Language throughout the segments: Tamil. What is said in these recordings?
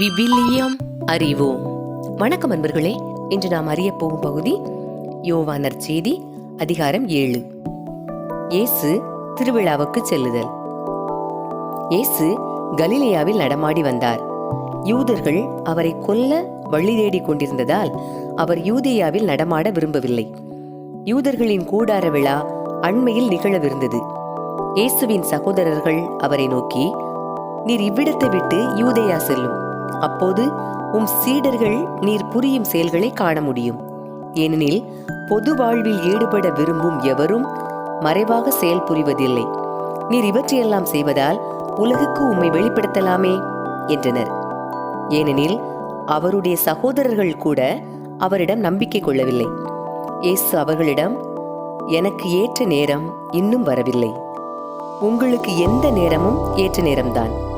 விவிலியம் அறிவோம். வணக்கம் அன்பர்களே இன்று நாம் அறிய போகும் பகுதி யோவானர் செய்தி அதிகாரம் ஏழு. இயேசு திருவிழாவுக்கு செல்லுதல். இயேசு கலிலேயாவில் நடமாடி வந்தார். யூதர்கள் அவரை கொல்ல வழி தேடிக் கொண்டிருந்ததால் அவர் யூதேயாவில் நடமாட விரும்பவில்லை. யூதர்களின் கூடார விழா அண்மையில் நிகழவிருந்தது. இயேசுவின் சகோதரர்கள் அவரை நோக்கி நீர் இவ்விடத்தை விட்டு யூதேயா செல்லும். அப்போது உம் சீடர்கள் நீர் புரியும் செயல்களை காண முடியும். ஏனெனில் பொது வாழ்வில் ஈடுபட விரும்பும் எவரும் மறைவாக செயல் புரிவதில்லை. நீர் இவற்றையெல்லாம் செய்வதால் உலகுக்கு உம்மை வெளிப்படுத்தலாமே என்றனர். ஏனெனில் அவருடைய சகோதரர்கள் கூட அவரிடம் நம்பிக்கை கொள்ளவில்லை. இயேசு அவர்களிடம் எனக்கு ஏற்ற நேரம் இன்னும் வரவில்லை. உங்களுக்கு எந்த நேரமும் ஏற்ற நேரம்தான்.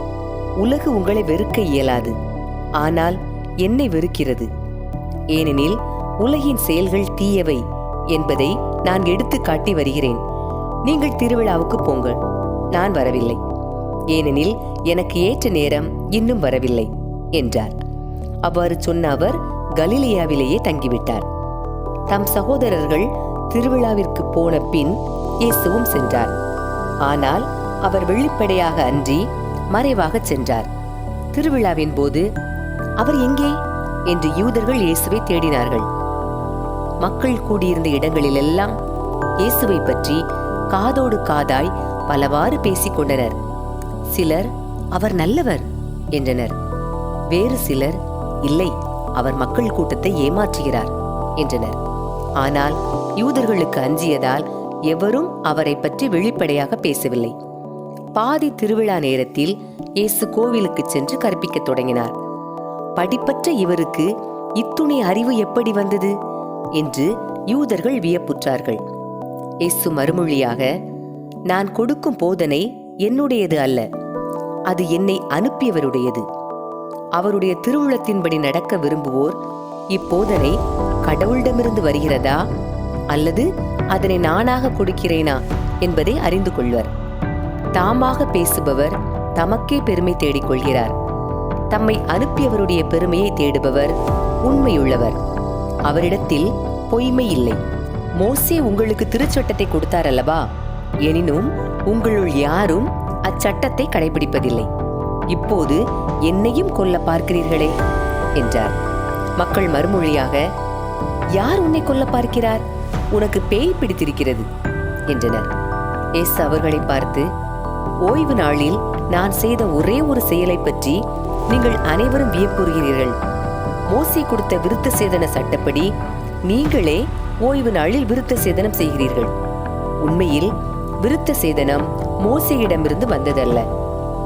உலகு உங்களை வெறுக்க இயலாது. ஆனால் என்னை வெறுக்கிறது. ஏனெனில் உலகின் செயல்கள் தீயவை என்பதை நான் எடுத்து காட்டி வருகிறேன். நீங்கள் திருவிழாவுக்கு போங்கள். நான் வரவில்லை. ஏனெனில் எனக்கு ஏற்ற நேரம் இன்னும் வரவில்லை என்றார். அவ்வாறு சொன்ன அவர் கலிலியாவிலேயே தங்கிவிட்டார். தம் சகோதரர்கள் திருவிழாவிற்கு போன பின் இயேசுவும் சென்றார். ஆனால் அவர் வெளிப்படையாக அன்றி மறைவாக சென்றார். திருவிழாவின் போது அவர் எங்கே? என்று யூதர்கள் இயேசுவை தேடினார்கள். மக்கள் கூடியிருந்த இடங்களிலெல்லாம் இயேசுவை பற்றி காதோடு காதாய் பலவாறு பேசிக் கொண்டனர். சிலர் அவர் நல்லவர் என்றனர். வேறு சிலர் இல்லை அவர் மக்கள் கூட்டத்தை ஏமாற்றுகிறார் என்றனர். ஆனால் யூதர்களுக்கு அஞ்சியதால் எவரும் அவரை பற்றி வெளிப்படையாக பேசவில்லை. பாதி திருவிழா நேரத்தில் இயேசு கோவிலுக்கு சென்று கற்பிக்கத் தொடங்கினார். படிப்பற்ற இவருக்கு இத்துணை அறிவு எப்படி வந்தது? என்று யூதர்கள் வியப்புற்றார்கள். இயேசு மறுமொழியாக நான் கொடுக்கும் போதனை என்னுடையது அல்ல அது என்னை அனுப்பியவருடையது. அவருடைய திருவுளத்தின்படி நடக்க விரும்புவோர் இப்போதனை கடவுளிடமிருந்து வருகிறதா அல்லது அதனை நானாக கொடுக்கிறேனா? என்பதை அறிந்து கொள்வர். தாமாக பேசுபவர் தமக்கே பெருமை தேடிக் கொள்கிறார் தம்மை அனுப்பியவருடைய பெருமையை தேடுபவர் உண்மையுள்ளவர். அவரிடத்தில் பொய்மை இல்லை. மோசே உங்களுக்கு திருச்சட்டத்தை கொடுத்தார் அல்லவா? எனினும் உங்களுள் யாரும் அச்சட்டத்தை கடைபிடிப்பதில்லை. இப்போது என்னையும் கொல்ல பார்க்கிறீர்களே என்றார். மக்கள் மறுமொழியாக யார் உன்னை கொல்ல பார்க்கிறார்? உனக்கு பேய் பிடித்திருக்கிறது என்றனர். எஸ் அவர்களை பார்த்து ஓய்வு நாளில் நான் செய்த ஒரே ஒரு செயலை பற்றி நீங்கள் அனைவரும் வியப்புறுகிறீர்கள். மோசி கொடுத்த விருத்த சேதன சட்டப்படி நீங்களே ஓய்வு நாளில் விருத்த சேதனம் செய்கிறீர்கள். உண்மையில் விருத்த சேதனம் மோசையிடமிருந்து வந்ததல்ல.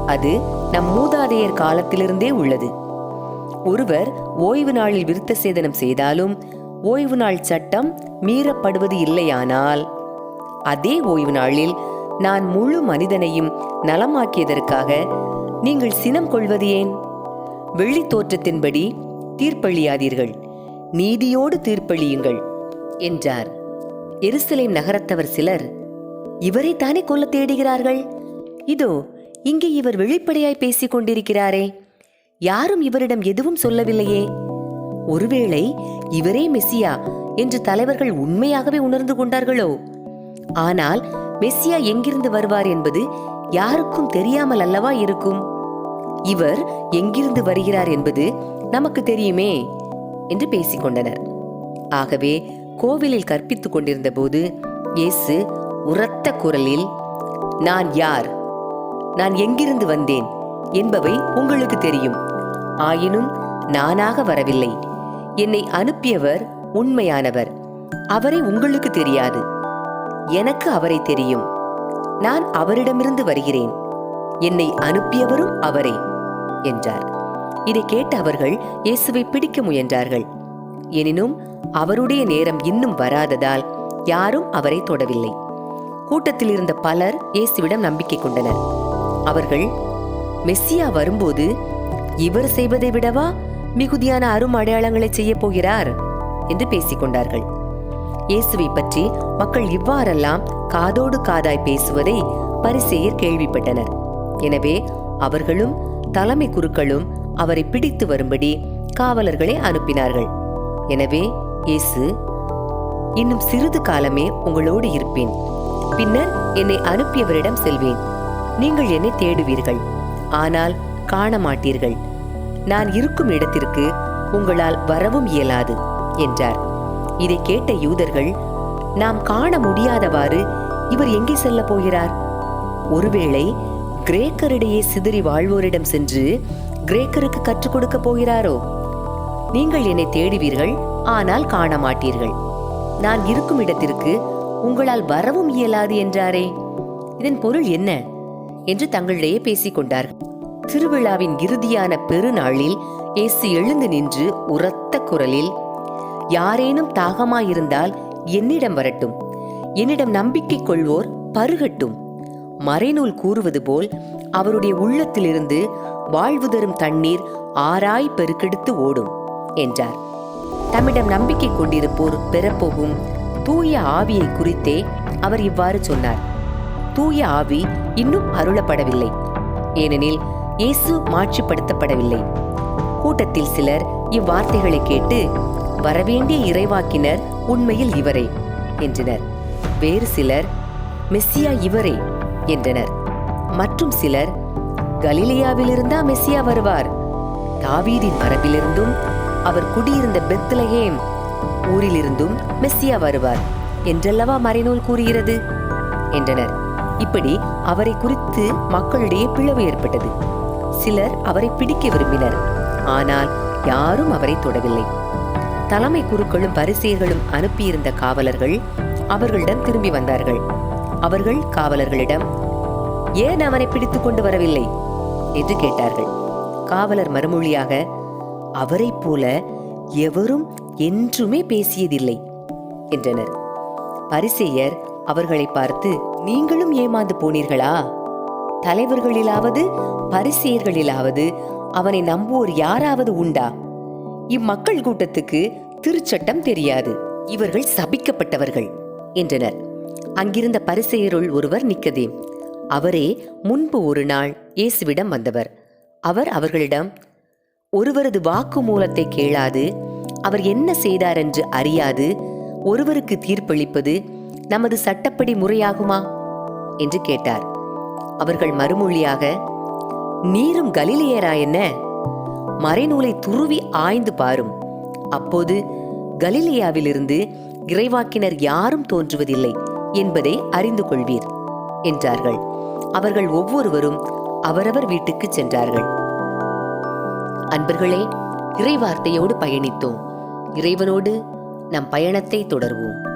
அது நம் மூதாதையர் காலத்திலிருந்தே உள்ளது. ஒருவர் ஓய்வு நாளில் விருத்த சேதனம் செய்தாலும் ஓய்வு நாள் சட்டம் மீறப்படுவது இல்லையானால் அதே ஓய்வு நாளில் நான் முழு மனிதனையும் நலமாக்கியதற்காக நீங்கள் சினம் கொள்வது ஏன்? வெள்ளி தோற்றத்தின்படி தீர்ப்பளியாதீர்கள். நீதியோடு தீர்ப்பளியுங்கள் என்றார். எருசலேம் நகரத்தவர் சிலர் இவரை தானே கொல்ல தேடுகிறார்கள்? இதோ இங்கே இவர் வெளிப்படையாய் பேசிக் கொண்டிருக்கிறாரே. யாரும் இவரிடம் எதுவும் சொல்லவில்லையே. ஒருவேளை இவரே மெஸ்ஸியா என்று தலைவர்கள் உண்மையாகவே உணர்ந்து கொண்டார்களோ? ஆனால் மெஸ்ஸியா எங்கிருந்து வருவார் என்பது யாருக்கும் தெரியாமல் அல்லவா இருக்கும்? இவர் எங்கிருந்து வருகிறார் என்பது நமக்கு தெரியுமே என்று பேசிக்கொண்டனர் ஆகவே கோவிலில் கற்பித்துக் கொண்டிருந்த போது இயேசு உரத்த குரலில் நான் யார்? நான் எங்கிருந்து வந்தேன்? என்பவை உங்களுக்கு தெரியும். ஆயினும் நானாக வரவில்லை. என்னை அனுப்பியவர் உண்மையானவர். அவரை உங்களுக்கு தெரியாது. எனக்கு அவரை தெரியும். நான் அவரிடமிருந்து வருகிறேன். என்னை அனுப்பியவரும் அவரே என்றார். இதை கேட்ட அவர்கள் இயேசுவை பிடிக்க முயன்றார்கள். எனினும் அவருடைய நேரம் இன்னும் வராததால் யாரும் அவரை தொடவில்லை. கூட்டத்தில் இருந்த பலர் இயேசுவிடம் நம்பிக்கை கொண்டனர். அவர்கள் மெஸ்ஸியா வரும்போது இவர் செய்வதை விடவா மிகுதியான அரும் அடையாளங்களை செய்ய போகிறார்? என்று பேசிக்கொண்டார்கள் இயேசுவை பற்றி மக்கள் இவ்வாறெல்லாம் காதோடு காதாய் பேசுவதை பரிசேயர் கேள்விப்பட்டனர். எனவே அவர்களும் தலைமை குருக்களும் அவரை பிடித்து வரும்படி காவலர்களை அனுப்பினார்கள். எனவே இயேசு இன்னும் சிறிது காலமே உங்களோடு இருப்பேன். பின்னர் என்னை அனுப்பியவரிடம் செல்வேன். நீங்கள் என்னை தேடுவீர்கள். ஆனால் காண மாட்டீர்கள் நான் இருக்கும் இடத்திற்கு உங்களால் வரவும் இயலாது என்றார். இதை கேட்ட யூதர்கள் நாம் காண முடியாதவாறு இவர் எங்கே செல்ல போகிறார்? ஒருவேளை கிரேக்கரிடையே சிதறி வாழ்வோரிடம் சென்று கிரேக்கருக்கு கற்றுக் கொடுக்க போகிறாரோ? நீங்கள் என்னை தேடுவீர்கள் ஆனால் காண மாட்டீர்கள். நான் இருக்கும் இடத்திற்கு உங்களால் வரவும் இயலாது என்றாரே. இதன் பொருள் என்ன? என்று தங்களிடையே பேசிக் கொண்டார்கள். திருவிழாவின் இறுதியான பெருநாளில் ஏசு எழுந்து நின்று உரத்த குரலில் யாரேனும் தாகமாயிருந்தால் என்னிடம் வரட்டும். என்னிடம் நம்பிக்கை கொள்வோர் பருகட்டும். மறைநூல் கூறுவது போல் அவருடைய உள்ளத்திலிருந்து வாழ்வு தரும் தண்ணீர் ஆராய் பெருக்கெடுத்து ஓடும் என்றார். தம்மிடம் நம்பிக்கை கொண்டிருப்போர் பெறப்போகும் தூய ஆவியை குறித்தே அவர் இவ்வாறு சொன்னார். தூய ஆவி இன்னும் அருளப்படவில்லை ஏனெனில் இயேசு மாட்சிப்படுத்தப்படவில்லை. கூட்டத்தில் சிலர் இவ்வார்த்தைகளை கேட்டு வரவேண்டிய இறைவாக்கினர் உண்மையில் இவரே என்றனர். வேறு சிலர் மெஸ்ஸியா இவரே என்றனர். மற்றும் சிலர் கலிலியாவிலிருந்தா மெஸ்ஸியா வருவார். தாவீதின் மரபிலிருந்தும் அவர் குடியிருந்த பெத்லஹேம் ஊரிலிருந்தும் மெஸ்ஸியா வருவார். என்றல்லவா மறைநூல் கூறுகிறது? என்றனர். இப்படி அவரை குறித்து மக்களிடையே பிளவு ஏற்பட்டது. சிலர் அவரை பிடிக்க விரும்பினர். ஆனால் யாரும் அவரை தொடவில்லை. தலைமை குருக்களும் வரிசையர்களும் அனுப்பியிருந்த காவலர்கள் அவர்களிடம் திரும்பி வந்தார்கள். அவர்கள் காவலர்களிடம் ஏன் அவனை பிடித்துக் கொண்டு வரவில்லை? என்று கேட்டார்கள். காவலர் மறுமொழியாக அவரைப் போல எவரும் என்றுமே பேசியதில்லை என்றனர். பரிசேயர் அவர்களை பார்த்து நீங்களும் ஏமாந்து போனீர்களா? தலைவர்களிலாவது பரிசேயர்களிலாவது அவனை நம்புவோர் யாராவது உண்டா? இம்மக்கள் கூட்டத்துக்கு திருச்சட்டம் தெரியாது. இவர்கள் சபிக்கப்பட்டவர்கள் என்றனர். அங்கிருந்த பரிசெயருள் ஒருவர் நிக்கதே அவரே முன்பு ஒரு நாள் இயேசுவிடம் வந்தவர். அவர் அவர்களிடம் ஒருவரது வாக்கு மூலத்தை கேளாது அவர் என்ன செய்தார் என்று அறியாது ஒருவருக்கு தீர்ப்பளிப்பது நமது சட்டப்படி முறையாகுமா? என்று கேட்டார். அவர்கள் மறுமொழியாக நீரும் கலிலேயரா என்ன? மறைநூலை துருவி ஆய்ந்து பாரும். அப்போது கலிலியாவிலிருந்து இறைவாக்கினர் யாரும் தோன்றுவதில்லை என்பதை அறிந்து கொள்வீர் என்றார்கள். அவர்கள் ஒவ்வொருவரும் அவரவர் வீட்டுக்கு சென்றார்கள். அன்பர்களே இறைவார்த்தையோடு பயணித்தோம். இறைவனோடு நம் பயணத்தை தொடர்வோம்.